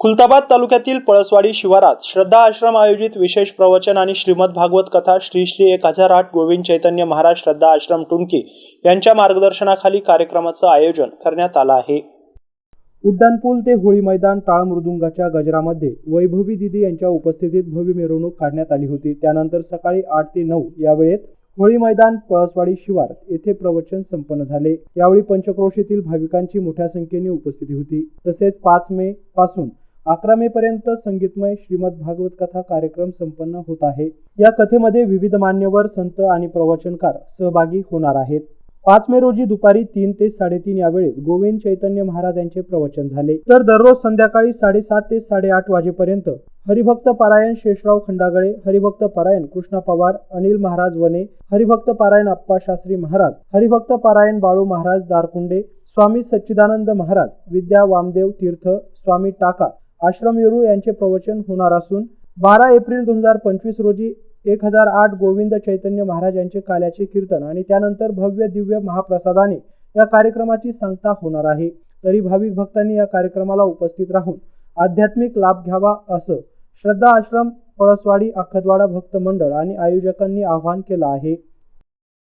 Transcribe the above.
खुलताबाद तालुक्यातील पळसवाडी शिवारात श्रद्धा आश्रम आयोजित विशेष प्रवचन आणि श्रीमद भागवत कथा श्री श्री एक हजार आठ गोविंद चैतन्य महाराज श्रद्धा आश्रम टुंकी यांच्या मार्गदर्शनाखाली कार्यक्रमाचं आयोजन करण्यात आलं आहे. उड्डाणपूल ते होळी मैदान टाळ मृदुंगाच्या गजरामध्ये वैभवी दिदी यांच्या उपस्थितीत भव्य मिरवणूक काढण्यात आली होती. त्यानंतर सकाळी आठ ते नऊ या वेळेत होळी मैदान पळसवाडी शिवार येथे प्रवचन संपन्न झाले. यावेळी पंचक्रोशीतील भाविकांची मोठ्या संख्येने उपस्थिती होती. तसेच पाच मे पासून अकरा मे पर्यंत संगीतमय श्रीमद भागवत कथा कार्यक्रम संपन्न होत आहे. या कथेमध्ये विविध मान्यवर संत आणि प्रवचनकार सहभागी होणार आहेत. पाच मे रोजी दुपारी तीन ते साडेतीन या वेळेत गोविंद चैतन्य महाराज यांचे प्रवचन झाले. तर दररोज संध्याकाळी साडेसात ते साडेआठ वाजेपर्यंत हरिभक्त पारायण शेषराव खंडागळे हरिभक्त पारायण कृष्णा पवार अनिल महाराज वने हरिभक्त पारायण अप्पा शास्त्री महाराज हरिभक्त पारायण बाळू महाराज दारकुंडे स्वामी सच्चिदानंद महाराज विद्या वामदेव तीर्थ स्वामी टाका आश्रमयुरू यांचे प्रवचन होणार असून बारा एप्रिल दोन हजार पंचवीस रोजी एक हजार आठ गोविंद चैतन्य महाराज यांचे काल्याचे कीर्तन आणि त्यानंतर भव्य दिव्य महाप्रसादाने या कार्यक्रमाची सांगता होणार आहे. तरी भाविक भक्तांनी या कार्यक्रमाला उपस्थित राहून आध्यात्मिक लाभ घ्यावा असं श्रद्धा आश्रम पळसवाडी अखतवाडा भक्त मंडळ आणि आयोजकांनी आवाहन केलं आहे.